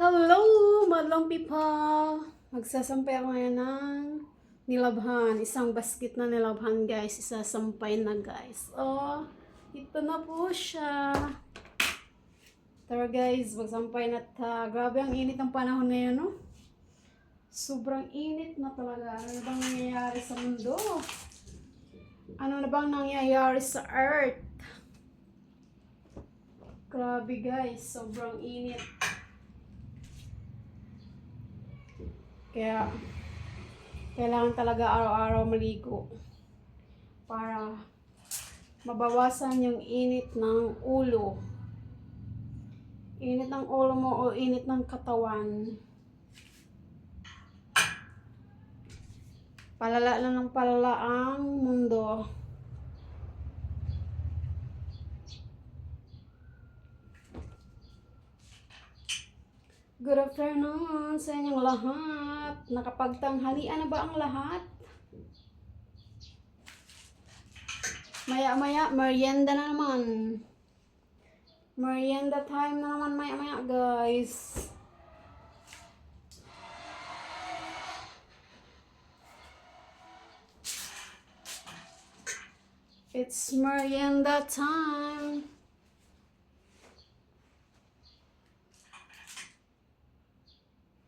Hello, madlang people! Magsasampay ako ngayon ng nilabhan. Isang basket na nilabhan, guys. Isasampay na, guys. Oh, ito na po siya. Tara, guys. Magsampay na ta. Grabe ang init ng panahon ngayon, no? Sobrang init na talaga. Ano na bang nangyayari sa mundo? Ano na bang nangyayari sa earth? Grabe, guys. Sobrang init. Kaya, kailangan talaga araw-araw maligo para mabawasan yung init ng ulo. Init ng ulo mo o init ng katawan. Palala na ng palala ang mundo. Good afternoon sa inyong lahat. Nakapagtanghalian na ba ang lahat? Maya-maya, merienda na naman. Merienda time na naman maya-maya, guys. It's merienda time.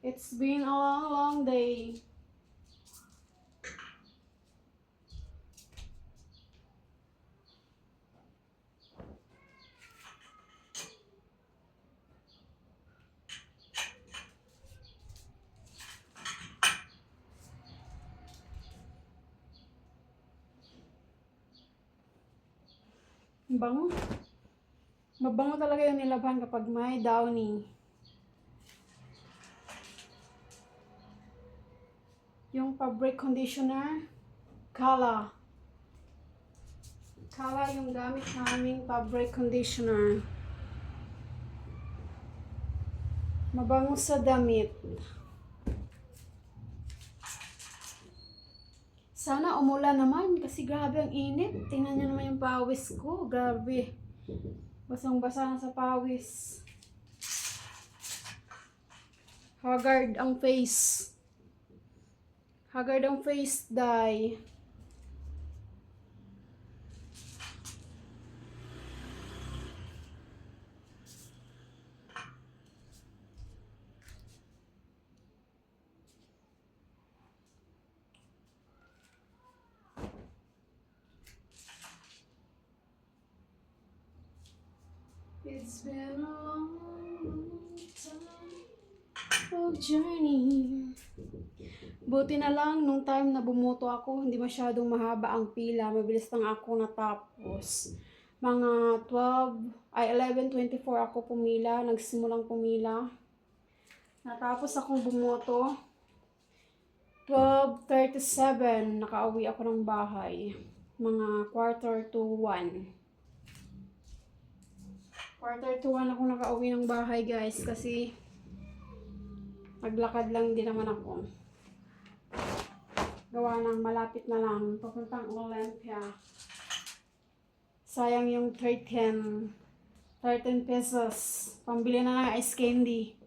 It's been a long, long day. Ang Bango. Mabango talaga yung nilaban kapag may downy. Yung fabric conditioner, Kala. Kala yung gamit naming fabric conditioner. Mabango sa damit. Sana umulan naman kasi grabe ang init. Tingnan niyo naman yung pawis ko. Grabe. Basang-basa na sa pawis. Haggard ang face. Haggard ang face dye. It's been a long, of journey. Buti na lang, nung time na bumuto ako, hindi masyadong mahaba ang pila. Mabilis lang ako natapos. Mga 12, ay 11.24 ako pumila. Nagsimulang pumila. Natapos akong bumuto. 12.37, nakauwi ako ng bahay. Mga quarter to 1. Quarter to 1 ako nakauwi ng bahay guys kasi naglakad lang din naman ako. Gawa ng malapit na lang. Papuntang Olympia. Sayang yung 13. 13 pesos. Pambili na ng ice candy.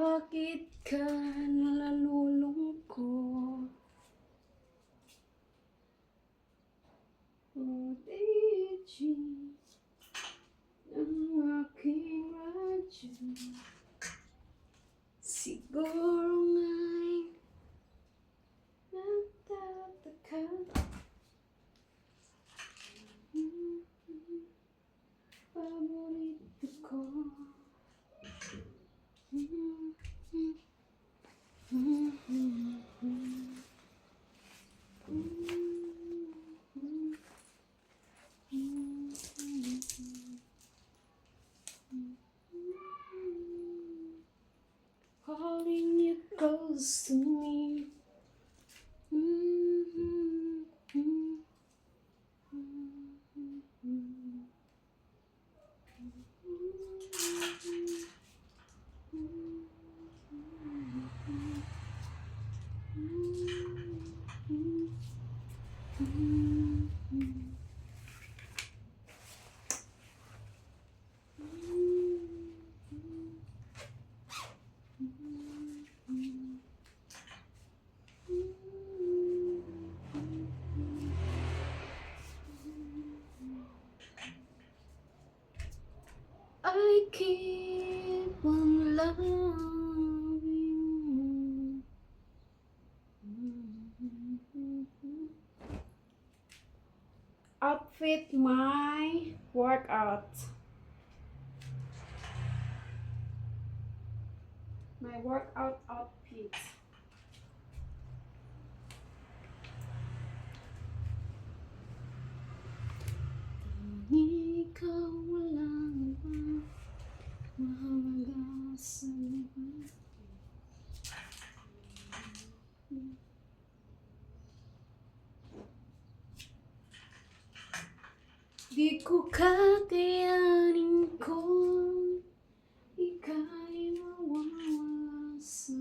Bakit ka nalulungkot? ODG ang aking radyo se Outfit my workout. My workout outfit. Ko kakayanin kung ika'y mawawala sa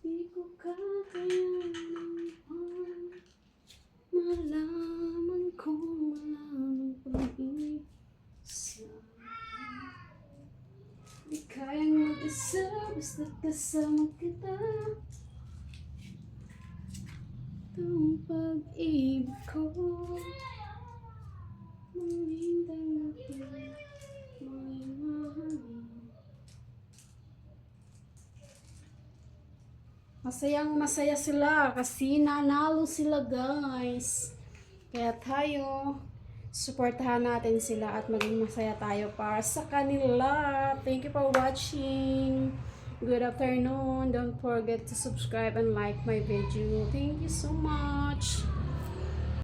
Di ko kakayanin kung malaman kung malamang pag-isa Di kayang mag-isa basta kasama kita Itong pag-ibig ko Mamintay na kita May mahalin Masayang masaya sila kasi nanalo sila guys. Kaya tayo, supportahan natin sila at maging masaya tayo para sa kanila. Thank you for watching. Good afternoon. Don't forget to subscribe and like my video. Thank you so much.